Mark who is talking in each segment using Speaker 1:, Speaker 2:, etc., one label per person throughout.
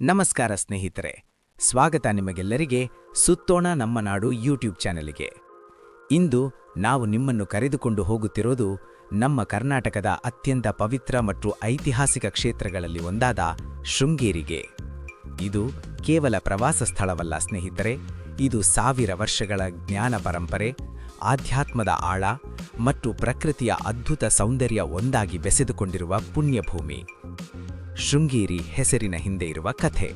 Speaker 1: ನಮಸ್ಕಾರ ಸ್ನೇಹಿತರೆ, ಸ್ವಾಗತ ನಿಮಗೆಲ್ಲರಿಗೆ ಸುತ್ತೋಣ ನಮ್ಮ ನಾಡು ಯೂಟ್ಯೂಬ್ ಚಾನೆಲ್ಗೆ. ಇಂದು ನಾವು ನಿಮ್ಮನ್ನು ಕರೆದುಕೊಂಡು ಹೋಗುತ್ತಿರೋದು ನಮ್ಮ ಕರ್ನಾಟಕದ ಅತ್ಯಂತ ಪವಿತ್ರ ಮತ್ತು ಐತಿಹಾಸಿಕ ಕ್ಷೇತ್ರಗಳಲ್ಲಿ ಒಂದಾದ ಶೃಂಗೇರಿಗೆ. ಇದು ಕೇವಲ ಪ್ರವಾಸ ಸ್ಥಳವಲ್ಲ ಸ್ನೇಹಿತರೆ, ಇದು ಸಾವಿರ ವರ್ಷಗಳ ಜ್ಞಾನ ಪರಂಪರೆ, ಆಧ್ಯಾತ್ಮದ ಆಳ ಮತ್ತು ಪ್ರಕೃತಿಯ ಅದ್ಭುತ ಸೌಂದರ್ಯ ಒಂದಾಗಿ ಬೆಸೆದುಕೊಂಡಿರುವ ಪುಣ್ಯಭೂಮಿ. ಶೃಂಗೇರಿ ಹೆಸರಿನ ಹಿಂದೆ ಇರುವ ಕಥೆ.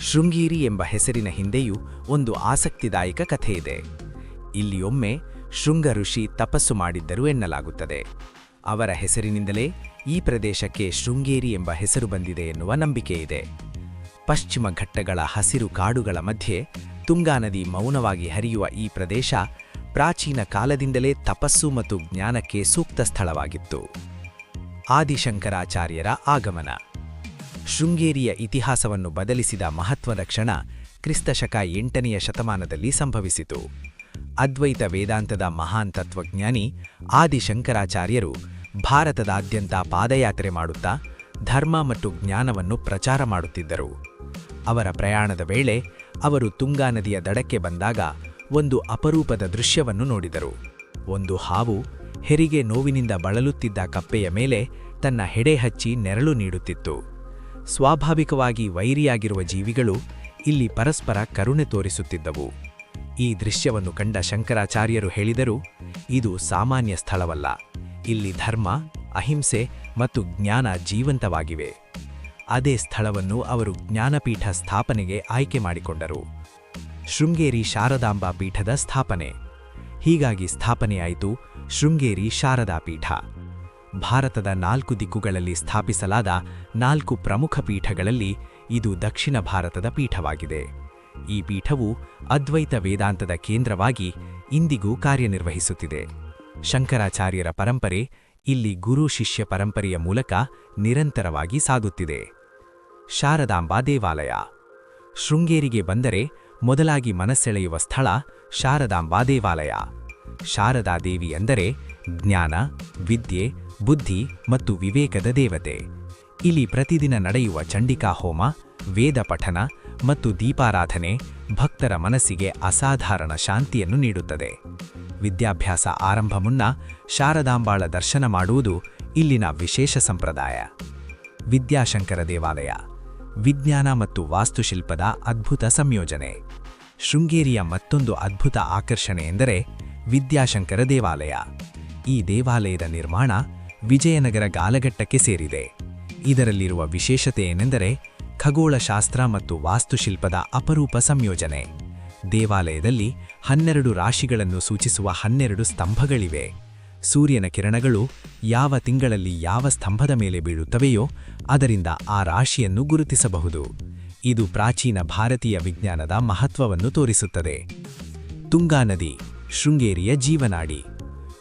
Speaker 1: ಶೃಂಗೇರಿ ಎಂಬ ಹೆಸರಿನ ಹಿಂದೆಯೂ ಒಂದು ಆಸಕ್ತಿದಾಯಕ ಕಥೆಯಿದೆ ಇಲ್ಲಿಯೊಮ್ಮೆ ಶೃಂಗ ಋಷಿ ತಪಸ್ಸು ಮಾಡಿದ್ದರು ಎನ್ನಲಾಗುತ್ತದೆ. ಅವರ ಹೆಸರಿನಿಂದಲೇ ಈ ಪ್ರದೇಶಕ್ಕೆ ಶೃಂಗೇರಿ ಎಂಬ ಹೆಸರು ಬಂದಿದೆ ಎನ್ನುವ ನಂಬಿಕೆ ಇದೆ. ಪಶ್ಚಿಮ ಘಟ್ಟಗಳ ಹಸಿರು ಕಾಡುಗಳ ಮಧ್ಯೆ ತುಂಗಾ ನದಿ ಮೌನವಾಗಿ ಹರಿಯುವ ಈ ಪ್ರದೇಶ ಪ್ರಾಚೀನ ಕಾಲದಿಂದಲೇ ತಪಸ್ಸು ಮತ್ತು ಜ್ಞಾನಕ್ಕೆ ಸೂಕ್ತ ಸ್ಥಳವಾಗಿತ್ತು. ಆದಿಶಂಕರಾಚಾರ್ಯರ ಆಗಮನ. ಶೃಂಗೇರಿಯ ಇತಿಹಾಸವನ್ನು ಬದಲಿಸಿದ ಮಹತ್ವದ ಕ್ಷಣ ಕ್ರಿಸ್ತಶಕ ಎಂಟನೆಯ ಶತಮಾನದಲ್ಲಿ ಸಂಭವಿಸಿತು. ಅದ್ವೈತ ವೇದಾಂತದ ಮಹಾನ್ ತತ್ವಜ್ಞಾನಿ ಆದಿಶಂಕರಾಚಾರ್ಯರು ಭಾರತದಾದ್ಯಂತ ಪಾದಯಾತ್ರೆ ಮಾಡುತ್ತಾ ಧರ್ಮ ಮತ್ತು ಜ್ಞಾನವನ್ನು ಪ್ರಚಾರ ಮಾಡುತ್ತಿದ್ದರು. ಅವರ ಪ್ರಯಾಣದ ವೇಳೆ ಅವರು ತುಂಗಾ ನದಿಯ ದಡಕ್ಕೆ ಬಂದಾಗ ಒಂದು ಅಪರೂಪದ ದೃಶ್ಯವನ್ನು ನೋಡಿದರು. ಒಂದು ಹಾವು ಹೆರಿಗೆ ನೋವಿನಿಂದ ಬಳಲುತ್ತಿದ್ದ ಕಪ್ಪೆಯ ಮೇಲೆ ತನ್ನ ಹೆಡೆ ಹಚ್ಚಿ ನೆರಳು ನೀಡುತ್ತಿತ್ತು. ಸ್ವಾಭಾವಿಕವಾಗಿ ವೈರಿಯಾಗಿರುವ ಜೀವಿಗಳು ಇಲ್ಲಿ ಪರಸ್ಪರ ಕರುಣೆ ತೋರಿಸುತ್ತಿದ್ದವು. ಈ ದೃಶ್ಯವನ್ನು ಕಂಡ ಶಂಕರಾಚಾರ್ಯರು ಹೇಳಿದರು, ಇದು ಸಾಮಾನ್ಯ ಸ್ಥಳವಲ್ಲ, ಇಲ್ಲಿ ಧರ್ಮ, ಅಹಿಂಸೆ ಮತ್ತು ಜ್ಞಾನ ಜೀವಂತವಾಗಿವೆ. ಅದೇ ಸ್ಥಳವನ್ನು ಅವರು ಜ್ಞಾನಪೀಠ ಸ್ಥಾಪನೆಗೆ ಆಯ್ಕೆ ಮಾಡಿಕೊಂಡರು. ಶೃಂಗೇರಿ ಶಾರದಾಂಬಾ ಪೀಠದ ಸ್ಥಾಪನೆ. ಹೀಗಾಗಿ ಸ್ಥಾಪನೆಯಾಯಿತು ಶೃಂಗೇರಿ ಶಾರದಾ ಪೀಠ ಭಾರತದ ನಾಲ್ಕು ದಿಕ್ಕುಗಳಲ್ಲಿ ಸ್ಥಾಪಿಸಲಾದ ನಾಲ್ಕು ಪ್ರಮುಖ ಪೀಠಗಳಲ್ಲಿ ಇದು ದಕ್ಷಿಣ ಭಾರತದ ಪೀಠವಾಗಿದೆ. ಈ ಪೀಠವು ಅದ್ವೈತ ವೇದಾಂತದ ಕೇಂದ್ರವಾಗಿ ಇಂದಿಗೂ ಕಾರ್ಯನಿರ್ವಹಿಸುತ್ತಿದೆ. ಶಂಕರಾಚಾರ್ಯರ ಪರಂಪರೆ ಇಲ್ಲಿ ಗುರು ಶಿಷ್ಯ ಪರಂಪರೆಯ ಮೂಲಕ ನಿರಂತರವಾಗಿ ಸಾಗುತ್ತಿದೆ. ಶಾರದಾಂಬಾ ದೇವಾಲಯ. ಶೃಂಗೇರಿಗೆ ಬಂದರೆ ಮೊದಲಾಗಿ ಮನಸ್ಸೆಳೆಯುವ ಸ್ಥಳ ಶಾರದಾಂಬಾ ದೇವಾಲಯ. ಶಾರದಾ ದೇವಿ ಎಂದರೆ ಜ್ಞಾನ, ವಿದ್ಯೆ, ಬುದ್ಧಿ ಮತ್ತು ವಿವೇಕದ ದೇವತೆ. ಇಲ್ಲಿ ಪ್ರತಿದಿನ ನಡೆಯುವ ಚಂಡಿಕಾ ಹೋಮ, ವೇದ ಪಠನ ಮತ್ತು ದೀಪಾರಾಧನೆ ಭಕ್ತರ ಮನಸ್ಸಿಗೆ ಅಸಾಧಾರಣ ಶಾಂತಿಯನ್ನು ನೀಡುತ್ತದೆ. ವಿದ್ಯಾಭ್ಯಾಸ ಆರಂಭ ಮುನ್ನ ಶಾರದಾಂಬಾಳ ದರ್ಶನ ಮಾಡುವುದು ಇಲ್ಲಿನ ವಿಶೇಷ ಸಂಪ್ರದಾಯ. ವಿದ್ಯಾಶಂಕರ ದೇವಾಲಯ, ವಿಜ್ಞಾನ ಮತ್ತು ವಾಸ್ತುಶಿಲ್ಪದ ಅದ್ಭುತ ಸಂಯೋಜನೆ. ಶೃಂಗೇರಿಯ ಮತ್ತೊಂದು ಅದ್ಭುತ ಆಕರ್ಷಣೆ ಎಂದರೆ ವಿದ್ಯಾಶಂಕರ ದೇವಾಲಯ. ಈ ದೇವಾಲಯದ ನಿರ್ಮಾಣ ವಿಜಯನಗರ ಗಾಲಘಟ್ಟಕ್ಕೆ ಸೇರಿದೆ. ಇದರಲ್ಲಿರುವ ವಿಶೇಷತೆ ಏನೆಂದರೆ ಖಗೋಳಶಾಸ್ತ್ರ ಮತ್ತು ವಾಸ್ತುಶಿಲ್ಪದ ಅಪರೂಪ ಸಂಯೋಜನೆ. ದೇವಾಲಯದಲ್ಲಿ ಹನ್ನೆರಡು ರಾಶಿಗಳನ್ನು ಸೂಚಿಸುವ ಹನ್ನೆರಡು ಸ್ತಂಭಗಳಿವೆ. ಸೂರ್ಯನ ಕಿರಣಗಳು ಯಾವ ತಿಂಗಳಲ್ಲಿ ಯಾವ ಸ್ತಂಭದ ಮೇಲೆ ಬೀಳುತ್ತವೆಯೋ ಅದರಿಂದ ಆ ರಾಶಿಯನ್ನು ಗುರುತಿಸಬಹುದು. ಇದು ಪ್ರಾಚೀನ ಭಾರತೀಯ ವಿಜ್ಞಾನದ ಮಹತ್ವವನ್ನು ತೋರಿಸುತ್ತದೆ. ತುಂಗಾ ನದಿ ಶೃಂಗೇರಿಯ ಜೀವನಾಡಿ.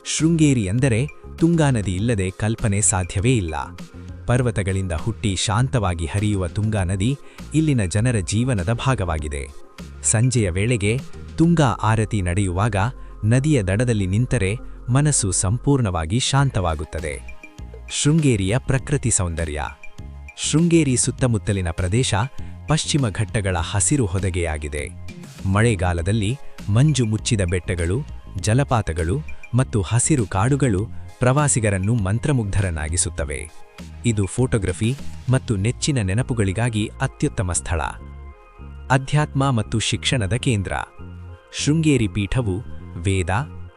Speaker 1: ಶೃಂಗೇರಿ ಎಂದರೆ ತುಂಗಾ ನದಿ ಇಲ್ಲದೆ ಕಲ್ಪನೆ ಸಾಧ್ಯವೇ ಇಲ್ಲ. ಪರ್ವತಗಳಿಂದ ಹುಟ್ಟಿ ಶಾಂತವಾಗಿ ಹರಿಯುವ ತುಂಗಾ ನದಿ ಇಲ್ಲಿನ ಜನರ ಜೀವನದ ಭಾಗವಾಗಿದೆ. ಸಂಜೆಯ ವೇಳೆಗೆ ತುಂಗಾ ಆರತಿ ನಡೆಯುವಾಗ ನದಿಯ ದಡದಲ್ಲಿ ನಿಂತರೆ ಮನಸ್ಸು ಸಂಪೂರ್ಣವಾಗಿ ಶಾಂತವಾಗುತ್ತದೆ. ಶೃಂಗೇರಿಯ ಪ್ರಕೃತಿ ಸೌಂದರ್ಯ. ಶೃಂಗೇರಿ ಸುತ್ತಮುತ್ತಲಿನ ಪ್ರದೇಶ ಪಶ್ಚಿಮ ಘಟ್ಟಗಳ ಹಸಿರು ಹೊದಗೆಯಾಗಿದೆ. ಮಳೆಗಾಲದಲ್ಲಿ ಮಂಜು ಮುಚ್ಚಿದ ಬೆಟ್ಟಗಳು, ಜಲಪಾತಗಳು ಮತ್ತು ಹಸಿರು ಕಾಡುಗಳು ಪ್ರವಾಸಿಗರನ್ನು ಮಂತ್ರಮುಗ್ಧರನ್ನಾಗಿಸುತ್ತವೆ. ಇದು ಫೋಟೋಗ್ರಫಿ ಮತ್ತು ನೆಚ್ಚಿನ ನೆನಪುಗಳಿಗಾಗಿ ಅತ್ಯುತ್ತಮ ಸ್ಥಳ. ಅಧ್ಯಾತ್ಮ ಮತ್ತು ಶಿಕ್ಷಣದ ಕೇಂದ್ರ. ಶೃಂಗೇರಿ ಪೀಠವು ವೇದ,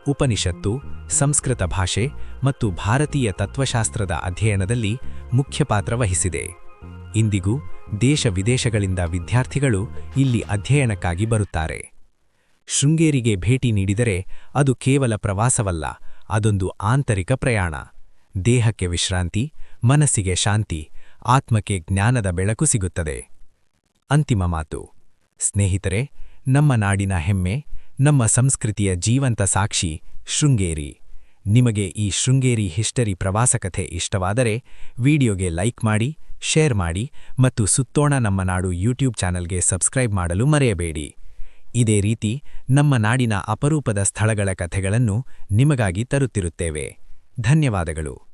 Speaker 1: ಉಪನಿಷತ್ತು, ಸಂಸ್ಕೃತ ಭಾಷೆ ಮತ್ತು ಭಾರತೀಯ ತತ್ವಶಾಸ್ತ್ರದ ಅಧ್ಯಯನದಲ್ಲಿ ಮುಖ್ಯ ಪಾತ್ರ ವಹಿಸಿದೆ. ಇಂದಿಗೂ ದೇಶ ವಿದೇಶಗಳಿಂದ ವಿದ್ಯಾರ್ಥಿಗಳು ಇಲ್ಲಿ ಅಧ್ಯಯನಕ್ಕಾಗಿ ಬರುತ್ತಾರೆ. ಶೃಂಗೇರಿಗೆ ಭೇಟಿ ನೀಡಿದರೆ ಅದು ಕೇವಲ ಪ್ರವಾಸವಲ್ಲ, ಅದೊಂದು ಆಂತರಿಕ ಪ್ರಯಾಣ. ದೇಹಕ್ಕೆ ವಿಶ್ರಾಂತಿ, ಮನಸ್ಸಿಗೆ ಶಾಂತಿ, ಆತ್ಮಕ್ಕೆ ಜ್ಞಾನದ ಬೆಳಕು ಸಿಗುತ್ತದೆ. ಅಂತಿಮ ಮಾತು. ಸ್ನೇಹಿತರೆ, ನಮ್ಮ ನಾಡಿನ ಹೆಮ್ಮೆ, ನಮ್ಮ ಸಂಸ್ಕೃತಿಯ ಜೀವಂತ ಸಾಕ್ಷಿ ಶೃಂಗೇರಿ. ನಿಮಗೆ ಈ ಶೃಂಗೇರಿ ಹಿಸ್ಟರಿ ಪ್ರವಾಸಕಥೆ ಇಷ್ಟವಾದರೆ ವಿಡಿಯೋಗೆ ಲೈಕ್ ಮಾಡಿ, ಶೇರ್ ಮಾಡಿ ಮತ್ತು ಸುತ್ತೋಣ ನಮ್ಮ ನಾಡು ಯೂಟ್ಯೂಬ್ ಚಾನಲ್ಗೆ ಸಬ್ಸ್ಕ್ರೈಬ್ ಮಾಡಲು ಮರೆಯಬೇಡಿ. ಇದೇ ರೀತಿ ನಮ್ಮ ನಾಡಿನ ಅಪರೂಪದ ಸ್ಥಳಗಳ ಕಥೆಗಳನ್ನು ನಿಮಗಾಗಿ ತರುತ್ತಿರುತ್ತೇವೆ. ಧನ್ಯವಾದಗಳು.